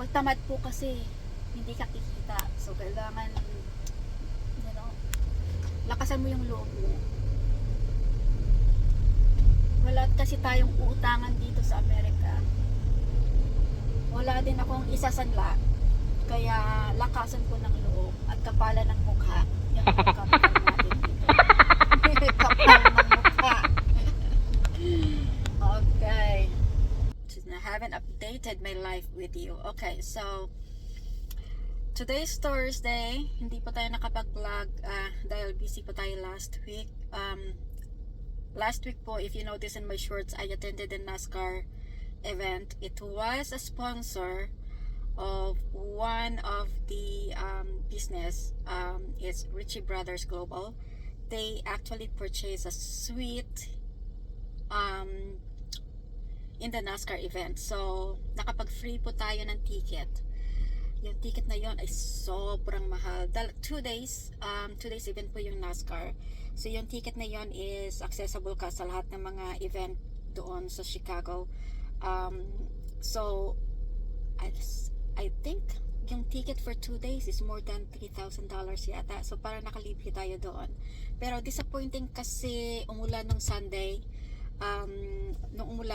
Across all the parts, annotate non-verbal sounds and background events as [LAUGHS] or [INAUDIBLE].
Pag tamad po kasi, hindi ka kikita. So, kailangan, you know, lakasan mo yung loob mo. Wala kasi tayong uutangan dito sa Amerika. Wala din akong isasanla. Kaya lakasan ko ng loob at kapalan ng mukha. Yan ang [LAUGHS] natin haven't my life with you. Okay, so today's Thursday. Hindi pa tayo nakapag-vlog ah, dahil busy pa tayo last week. Um, last week po, if you notice in my shorts, I attended the NASCAR event. It was a sponsor of one of the um, business. Um, it's Richie Brothers Global. They actually purchased a suite um, in the NASCAR event. So, nakapag-free po tayo ng ticket. Yung ticket na yon ay sobrang mahal. Dal- two days, um, two days event po yung NASCAR. So, yung ticket na yon is accessible ka sa lahat ng mga event doon sa Chicago. Um, so, I, I think yung ticket for two days is more than $3,000 yata. So, para nakalibre tayo doon. Pero disappointing kasi umulan ng Sunday.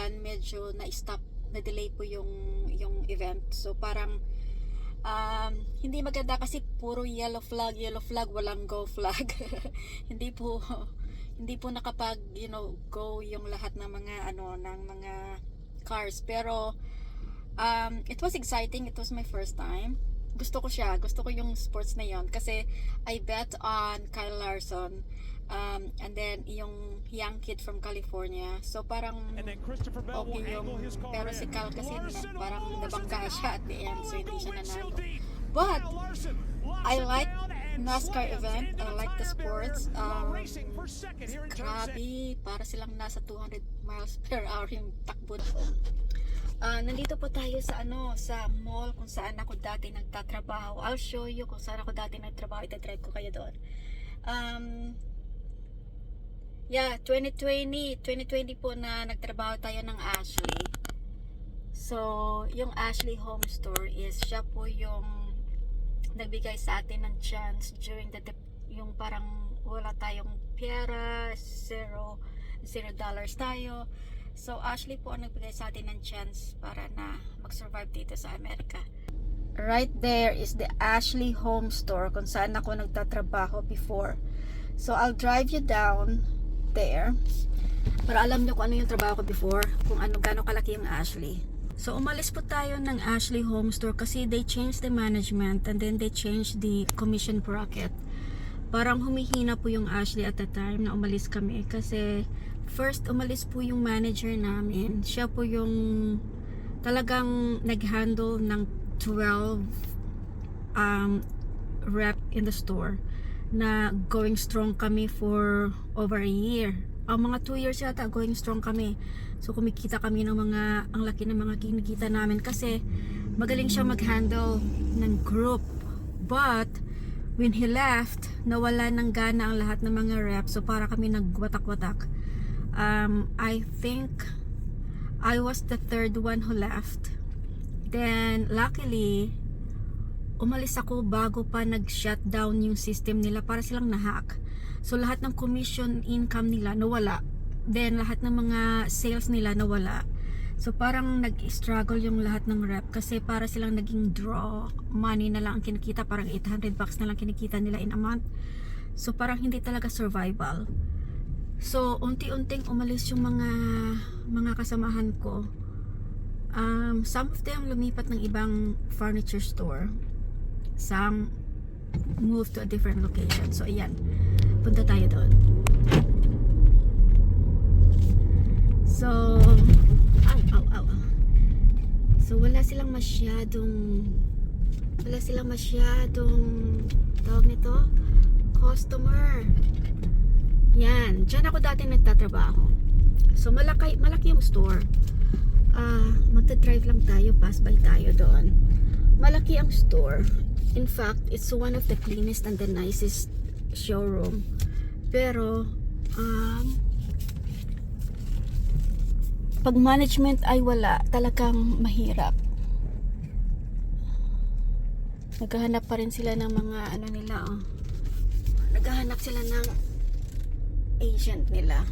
Umulan, medyo na-stop, na-delay po yung, yung event. So, parang um, hindi maganda kasi puro yellow flag, yellow flag, walang go flag. [LAUGHS] hindi po hindi po nakapag, you know, go yung lahat ng mga ano ng mga cars. Pero um, it was exciting. It was my first time. Gusto ko siya. Gusto ko yung sports na yon kasi I bet on Kyle Larson. Um, and then yung young kid from California. So parang okay yung pero si Cal kasi Larson na, parang nabangga siya at the end so hindi siya nanalo. But I like NASCAR event. I like the sports. Um. Grabe, para silang nasa 200 miles [LAUGHS] per hour yung takbo. Ah, nandito po tayo sa ano, sa mall kung saan ako dati nagtatrabaho. I'll show you kung saan ako dati nagtrabaho. Ita-drive ko kayo doon. Um, yeah, 2020, 2020 po na nagtrabaho tayo ng Ashley. So, yung Ashley Home Store is siya po yung nagbigay sa atin ng chance during the yung parang wala tayong pera, zero, zero dollars tayo. So, Ashley po ang nagbigay sa atin ng chance para na mag-survive dito sa Amerika. Right there is the Ashley Home Store kung saan ako nagtatrabaho before. So, I'll drive you down there para alam nyo kung ano yung trabaho ko before, kung ano, gaano kalaki yung Ashley. So, umalis po tayo ng Ashley Home Store kasi they changed the management and then they changed the commission bracket. Parang humihina po yung Ashley at the time na umalis kami kasi first umalis po yung manager namin. Siya po yung talagang nag-handle ng 12 um, rep in the store na going strong kami for over a year. Ang mga 2 years yata going strong kami. So kumikita kami ng mga ang laki ng mga kinikita namin kasi magaling siya mag-handle ng group. But when he left, nawala ng gana ang lahat ng mga reps. So para kami nagwatak-watak. Um, I think I was the third one who left. Then luckily umalis ako bago pa nag-shutdown yung system nila para silang na-hack. So lahat ng commission income nila nawala. Then lahat ng mga sales nila nawala. So parang nag-struggle yung lahat ng rep kasi para silang naging draw money na lang ang kinikita, parang 800 bucks na lang kinikita nila in a month. So parang hindi talaga survival. So unti-unting umalis yung mga mga kasamahan ko. Um, some of them lumipat ng ibang furniture store. Some moved to a different location. So ayan, punta tayo doon. So, aw, aw, aw. So, wala silang masyadong, wala silang masyadong, tawag nito, customer. Yan, dyan ako dati nagtatrabaho. So, malaki, malaki yung store. Ah, magta-drive lang tayo, pass by tayo doon. Malaki ang store. In fact, it's one of the cleanest and the nicest showroom. Pero, um, pag management ay wala, talagang mahirap. Naghahanap pa rin sila ng mga ano nila oh. Naghahanap sila ng agent nila.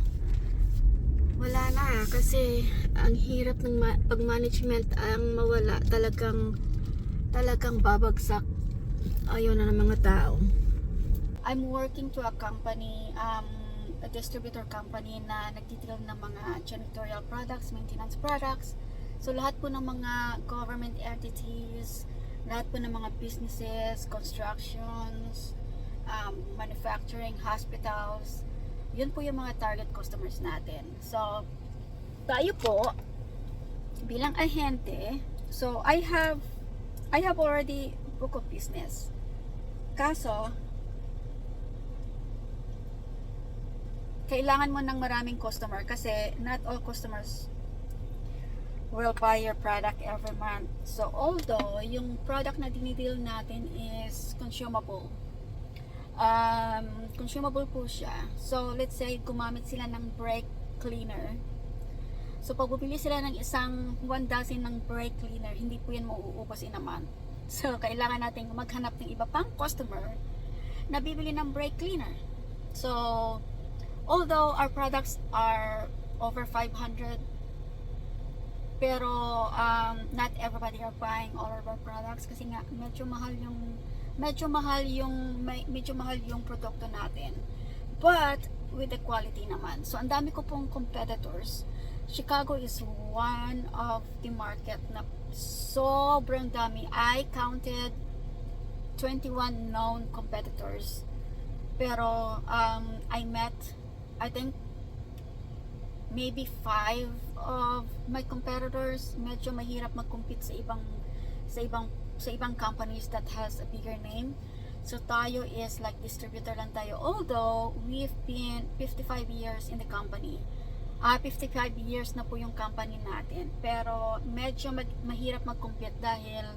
Wala na kasi ang hirap ng ma- pag-management ang mawala talagang talagang babagsak ayaw na ng mga tao. I'm working to a company, um, a distributor company na nagtitil ng mga janitorial products, maintenance products. So lahat po ng mga government entities, lahat po ng mga businesses, constructions, um, manufacturing, hospitals, yun po yung mga target customers natin. So, tayo po, bilang ahente, so I have, I have already book of business. Kaso, kailangan mo ng maraming customer kasi not all customers will buy your product every month. So, although yung product na dinideal natin is consumable, um, consumable po siya. So, let's say, gumamit sila ng brake cleaner. So, pag bumili sila ng isang 1 dozen ng brake cleaner, hindi po yan mauubos in a month. So, kailangan natin maghanap ng iba pang customer na bibili ng brake cleaner. So, although our products are over 500 pero um, not everybody are buying all of our products kasi nga medyo mahal yung medyo mahal yung medyo mahal yung produkto natin but with the quality naman so ang dami ko pong competitors Chicago is one of the market na sobrang dami. I counted 21 known competitors. Pero um, I met I think maybe five of my competitors. Medyo mahirap mag-compete sa ibang sa ibang sa ibang companies that has a bigger name. So tayo is like distributor lang tayo. Although we've been 55 years in the company ah 55 years na po yung company natin pero medyo mag- mahirap mag-compete dahil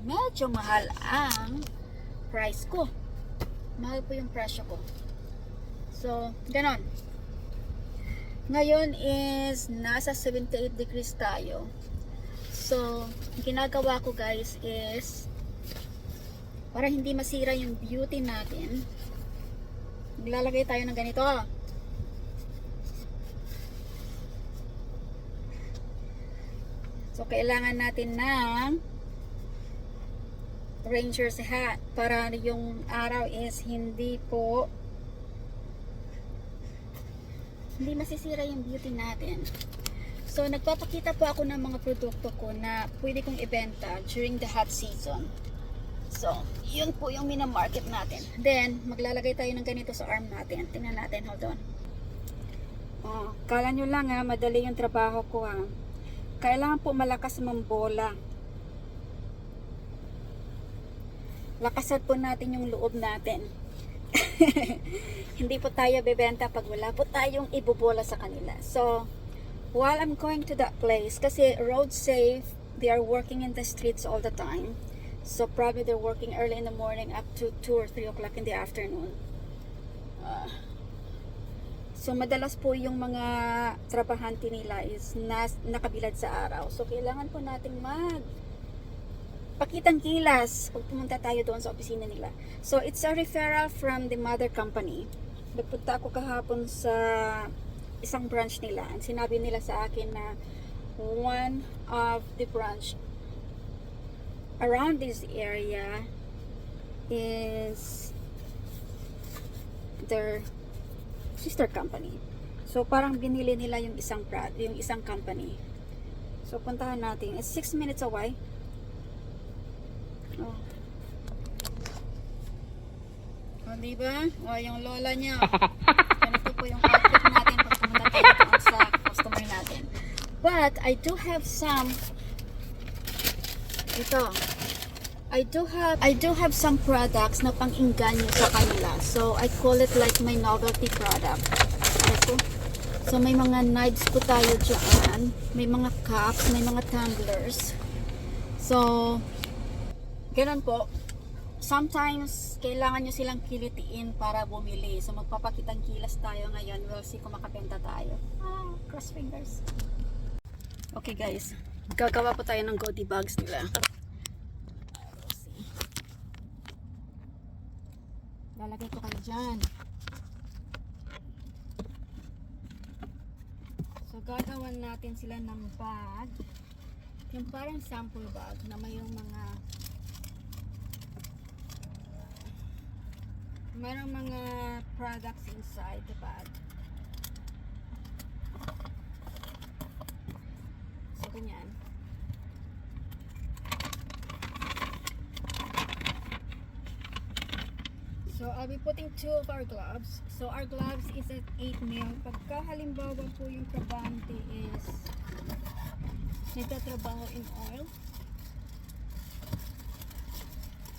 medyo mahal ang price ko mahal po yung presyo ko so ganon ngayon is nasa 78 degrees tayo. So, ginagawa ko guys is para hindi masira yung beauty natin, maglalagay tayo ng ganito. So, kailangan natin ng Ranger's hat para yung araw is hindi po hindi masisira yung beauty natin. So, nagpapakita po ako ng mga produkto ko na pwede kong ibenta during the hot season. So, yun po yung minamarket natin. Then, maglalagay tayo ng ganito sa arm natin. Tingnan natin, hold on. Oh, kala nyo lang ha, madali yung trabaho ko ha. Kailangan po malakas mambola. Lakasan po natin yung loob natin. [LAUGHS] hindi po tayo bebenta pag wala po tayong ibobola sa kanila. So, while I'm going to that place, kasi road safe, they are working in the streets all the time. So, probably they're working early in the morning up to 2 or 3 o'clock in the afternoon. Ah. So, madalas po yung mga trabahante nila is nas, nakabilad sa araw. So, kailangan po nating mag pakitang kilas pag pumunta tayo doon sa opisina nila. So, it's a referral from the mother company. Nagpunta ako kahapon sa isang branch nila. Ang sinabi nila sa akin na one of the branch around this area is their sister company. So, parang binili nila yung isang prod, yung isang company. So, puntahan natin. It's 6 minutes away. Oh. Oh, di ba? Oh, yung lola niya. [LAUGHS] Ganito po yung outfit natin pag pumunta tayo sa customer natin. But, I do have some ito. I do have I do have some products na pang-inganyo sa kanila. So, I call it like my novelty product. Ito. So, may mga knives po tayo dyan. May mga cups, may mga tumblers. So, Ganun po. Sometimes, kailangan nyo silang kilitiin para bumili. So, magpapakitang kilas tayo ngayon. We'll see kung makabenta tayo. Ah, cross fingers. Okay guys, gagawa po tayo ng goodie bags nila. We'll see. Lalagay ko kayo dyan. So, gagawan natin sila ng bag. Yung parang sample bag na mayroong mga mayroong mga products inside the bag. So, ganyan. So, I'll be putting two of our gloves. So, our gloves is at 8 mil. Pagka halimbawa po yung trabante is nagtatrabaho in oil,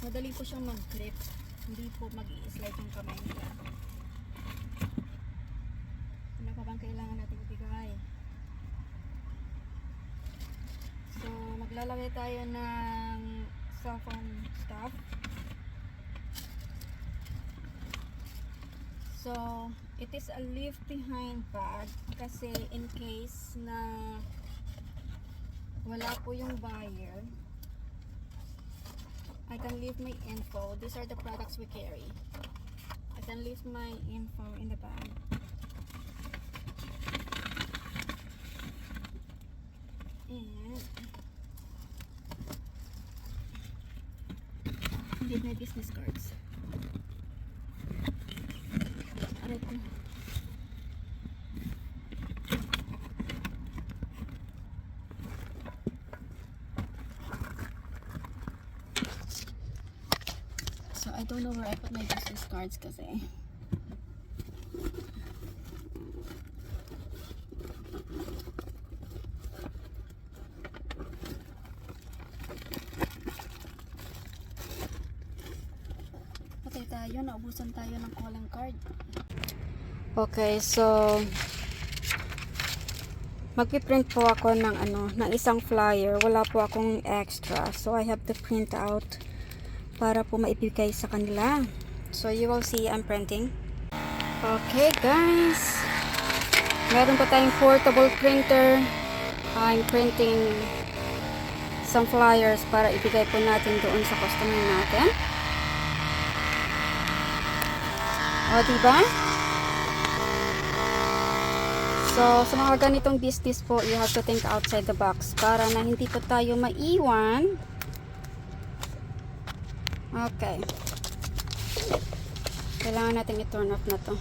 madali po siyang mag-grip. Hindi po mag slide yung kamay nila. Ano pa bang kailangan natin ibigay? So, maglalagay tayo ng cellphone stuff. So, it is a leave behind bag kasi in case na wala po yung buyer, I can leave my info. These are the products we carry. I can leave my info in the bag. And leave my business cards. Aray ko. So I don't know where I put my business cards kasi. Patay tayo, naubusan tayo ng calling card. Okay, so magpiprint po ako ng ano, ng isang flyer. Wala po akong extra. So I have to print out para po maibigay sa kanila. So you will see I'm printing. Okay, guys. Meron pa tayong portable printer. I'm printing some flyers para ibigay po natin doon sa customer natin. O, diba? So, sa mga ganitong business po, you have to think outside the box para na hindi po tayo maiwan. Okay. Kailangan natin i-turn off na to.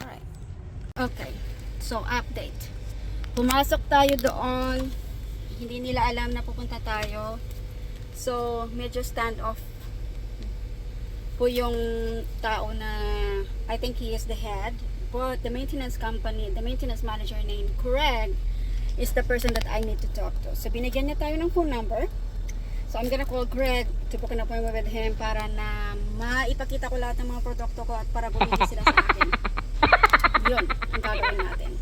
Alright. Okay. So, update. Pumasok tayo doon. Hindi nila alam na pupunta tayo. So, medyo standoff po yung tao na I think he is the head but the maintenance company the maintenance manager named Craig is the person that I need to talk to. So binigyan niya tayo ng phone number. So I'm gonna call Greg to book an appointment with him para na maipakita ko lahat ng mga produkto ko at para bumili sila sa akin. [LAUGHS] Yun ang gagawin natin.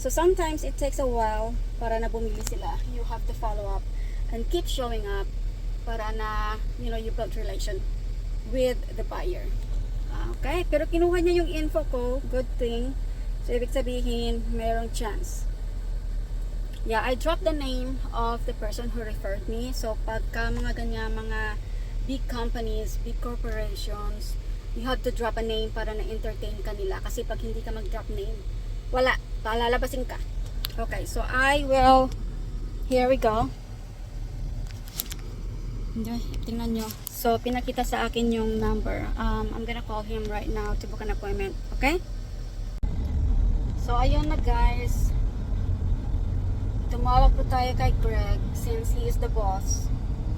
So sometimes it takes a while para na bumili sila. You have to follow up and keep showing up para na you know you build relation with the buyer. Okay, pero kinuha niya yung info ko, good thing. So, ibig sabihin, merong chance. Yeah, I dropped the name of the person who referred me. So, pagka mga ganyan, mga big companies, big corporations, you have to drop a name para na-entertain ka nila. Kasi pag hindi ka mag-drop name, wala, palalabasin ka. Okay, so I will, here we go. Tingnan nyo. So, pinakita sa akin yung number. Um, I'm gonna call him right now to book an appointment. Okay? So, ayun na guys. Tumawag po tayo kay Greg since he is the boss.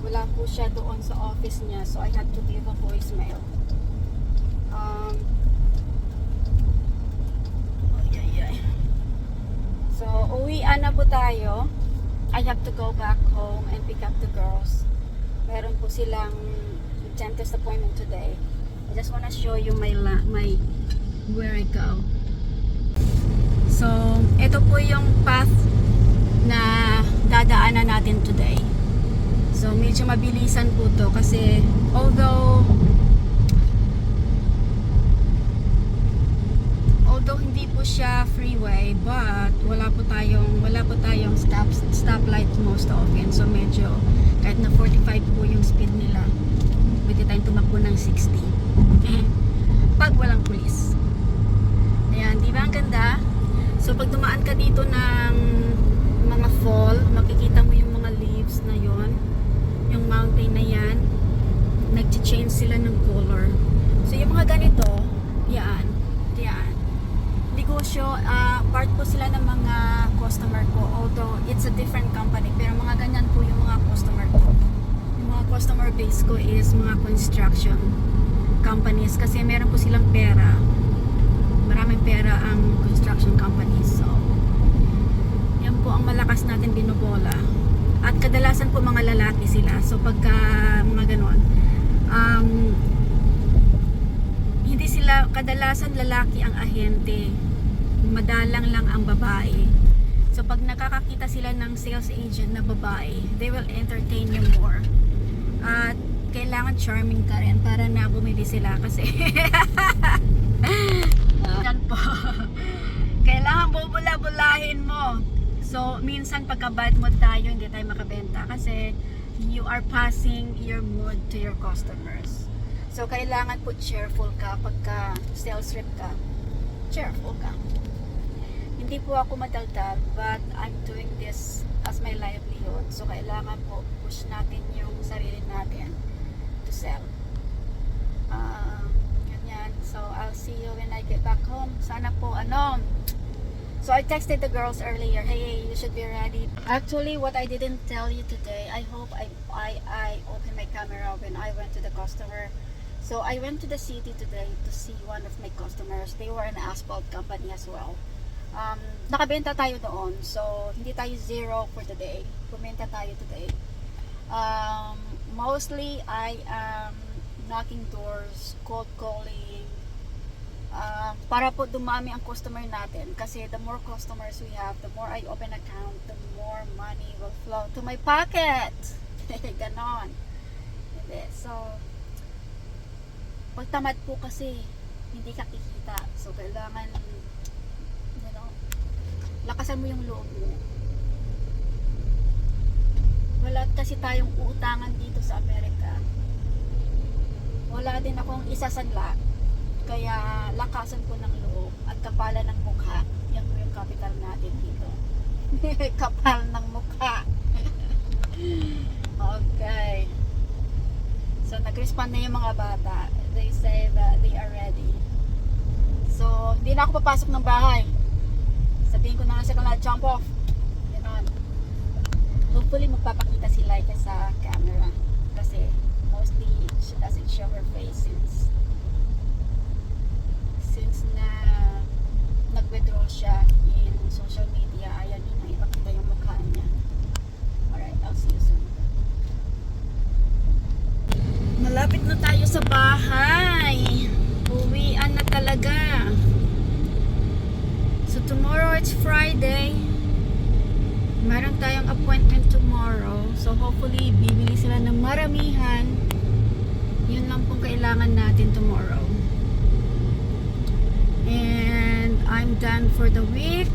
Wala po siya doon sa office niya. So, I had to leave a voicemail. Um, ay, ay, ay. So, uwian na po tayo. I have to go back home and pick up the girls meron po silang dentist appointment today. I just wanna show you my my where I go. So, ito po yung path na dadaanan natin today. So, medyo mabilisan po to kasi although although hindi po siya freeway but wala po tayong wala po tayong stop stoplight most often so medyo kahit na 45 po yung speed nila po ng 60. [LAUGHS] Pag walang pulis. Ayan, di ba ang ganda? So pag dumaan ka dito ng mga fall, makikita mo yung mga leaves na yon, yung mountain na yan, nag-change sila ng color. So yung mga ganito, yan, yan. Negosyo, ah, part po sila ng mga customer ko. Although it's a different company, pero mga ganyan po yung mga customer ko. Yung mga customer base ko is mga construction companies kasi meron po silang pera. Maraming pera ang construction companies. Ang malakas natin binobola. At kadalasan po mga lalaki sila. So, pagka mga ganon, um, hindi sila, kadalasan lalaki ang ahente. Madalang lang ang babae. So, pag nakakakita sila ng sales agent na babae, they will entertain you more. At kailangan charming ka rin para na bumili sila kasi [LAUGHS] yan po. [LAUGHS] kailangan bubula-bulahin mo. So, minsan pagka bad mood tayo, hindi tayo makabenta kasi you are passing your mood to your customers. So, kailangan po cheerful ka pagka sales rep ka. Cheerful ka. Hindi po ako madaldal, but I'm doing this as my livelihood. So, kailangan po push natin yung sarili natin to sell. Ah, ganyan. So, I'll see you when I get back home. Sana po, ano, So I texted the girls earlier, hey, you should be ready. Actually, what I didn't tell you today, I hope I I I opened my camera when I went to the customer. So I went to the city today to see one of my customers. They were an asphalt company as well. Um, nakabenta tayo doon. So hindi tayo zero for today. Kumenta tayo today. Um, mostly I am knocking doors, cold calling, Ah, para po dumami ang customer natin. Kasi the more customers we have the more I open account the more money will flow to my pocket. [LAUGHS] Ganon. Hindi. So pagtamad po kasi hindi ka kikita. So kailangan you know lakasan mo yung loob mo. Wala kasi tayong uutangan dito sa Amerika. Wala din akong isasanla kaya lakasan ko ng loob at kapalan ng mukha. Yan po yung capital natin dito. [LAUGHS] Kapal ng mukha. [LAUGHS] okay. So nag-respond na yung mga bata. They say that they are ready. So, hindi na ako papasok ng bahay. Sabihin ko na lang sa kanila, jump off. Ganon. Hopefully magpapakita si Laika sa camera. Kasi mostly she doesn't show her face since na nag-withdraw siya in social media, ayaw niya na ipakita yung mukha niya. Alright, I'll see you soon. Malapit na tayo sa bahay. Uwian na talaga. So tomorrow it's Friday. Meron tayong appointment tomorrow. So hopefully bibili sila ng maramihan. Yun lang pong kailangan natin tomorrow and I'm done for the week.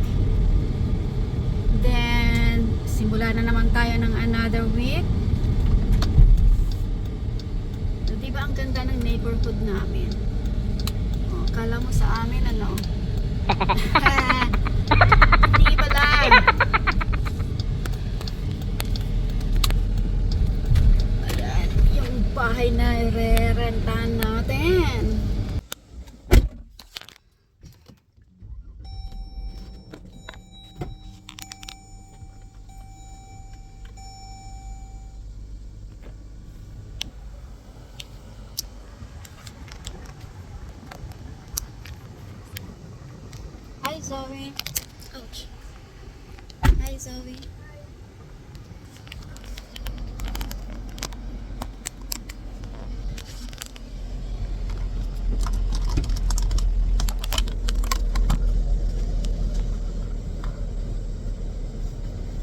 Then simula na naman tayo ng another week. So, di ba ang ganda ng neighborhood namin? Oh, kala mo sa amin ano? [LAUGHS] Hindi ba lang ayan yung bahay na re-rentahan natin Zoe. Ouch. Hi Zoe.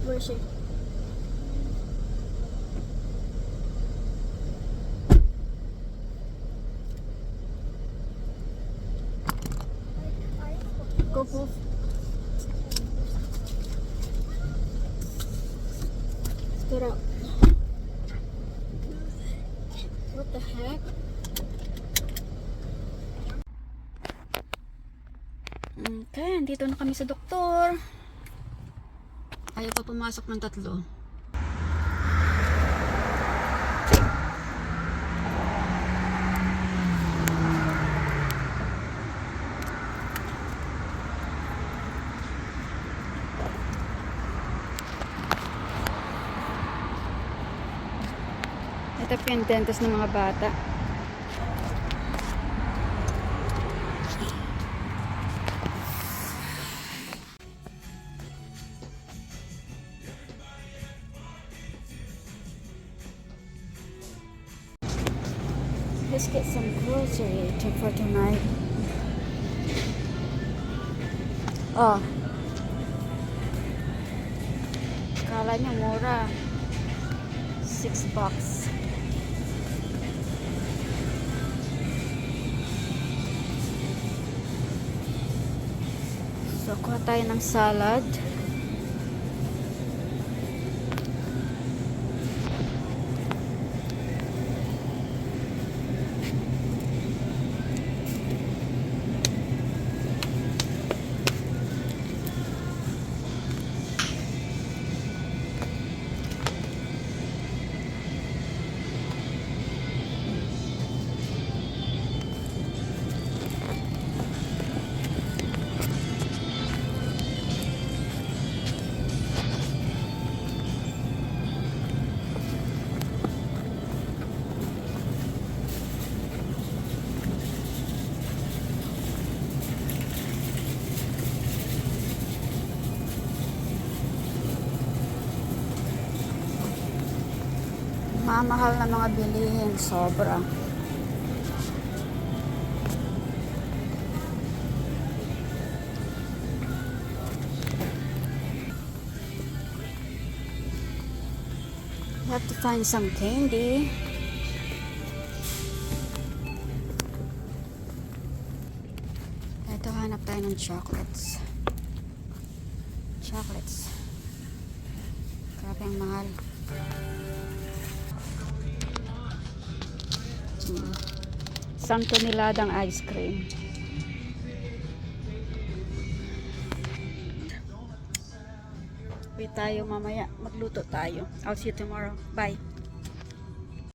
Where is she? Go poof. it up. What the heck? Okay, dito na kami sa doktor. Ayaw pa pumasok ng tatlo. Ito ng mga bata. Let's get some grocery to for tonight. Oh. Kala niya mura. Six bucks. So, kuha tayo ng salad. Mamahal na mga bilihin. Sobra. You have to find some candy. Ito, hanap tayo ng. Chocolates. Santo niladang ice cream. Wait tayo mamaya. Magluto tayo. I'll see you tomorrow. Bye.